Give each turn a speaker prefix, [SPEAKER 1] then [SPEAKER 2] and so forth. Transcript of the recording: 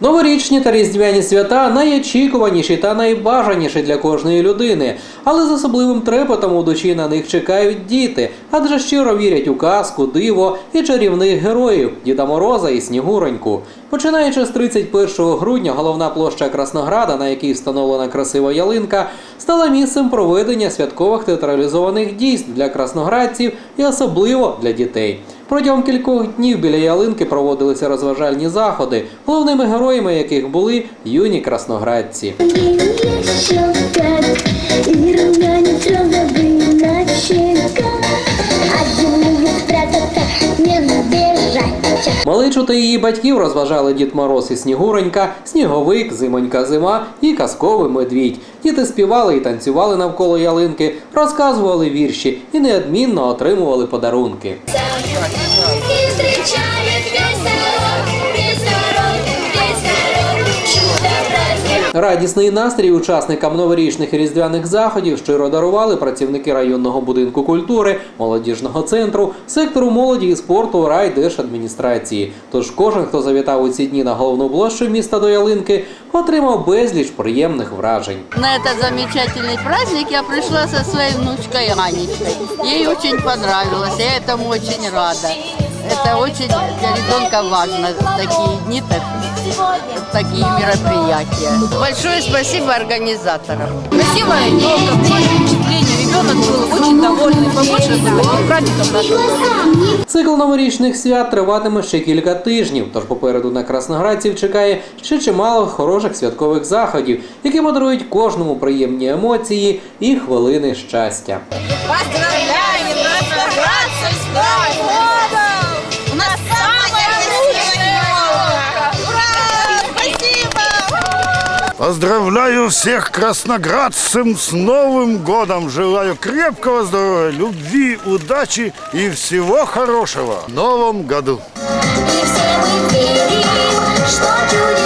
[SPEAKER 1] Новорічні та різдвяні свята найочікуваніші та найбажаніші для кожної людини, але з особливим трепетом у душі на них чекають діти, адже щиро вірять у казку, диво і чарівних героїв Діда Мороза і Снігуроньку. Починаючи з 31 грудня, головна площа Краснограда, на якій встановлена красива ялинка, стала місцем проведення святкових театралізованих дійств для красноградців і особливо для дітей. Протягом кількох днів біля ялинки проводилися розважальні заходи, головними героями яких були юні красноградці. Маличу та її батьків розважали Дід Мороз і Снігуренька, Сніговик, Зимонька зима і казковий медвідь. Діти співали і танцювали навколо ялинки, розказували вірші і неодмінно отримували подарунки. Радісний настрій учасникам новорічних і різдвяних заходів щиро дарували працівники районного будинку культури, молодіжного центру, сектору молоді і спорту райдержадміністрації. Тож кожен, хто завітав у ці дні на головну площу міста до ялинки, отримав безліч приємних вражень.
[SPEAKER 2] На этот замечательный праздник я пришла со своей внучкой Анечкой. Ей очень понравилось, я этому очень рада. Это очень для ребенка важно, такие дни, так- такие мероприятия. Большое спасибо организаторам.
[SPEAKER 3] Красивая елка, большое впечатление. Ребенок был очень довольный. Побольше было этих праздников нашего.
[SPEAKER 1] Цикл новорічних свят триватиме ще кілька тижнів, тож попереду на красноградців чекає ще чимало хороших святкових заходів, які подарують кожному приємні емоції і хвилини щастя.
[SPEAKER 3] Поздравляем красноградцев
[SPEAKER 4] Поздравляю всех красноградцев с Новым годом! Желаю крепкого здоровья, любви, удачи и всего хорошего в Новом году!
[SPEAKER 5] И все мы верим, что чудеса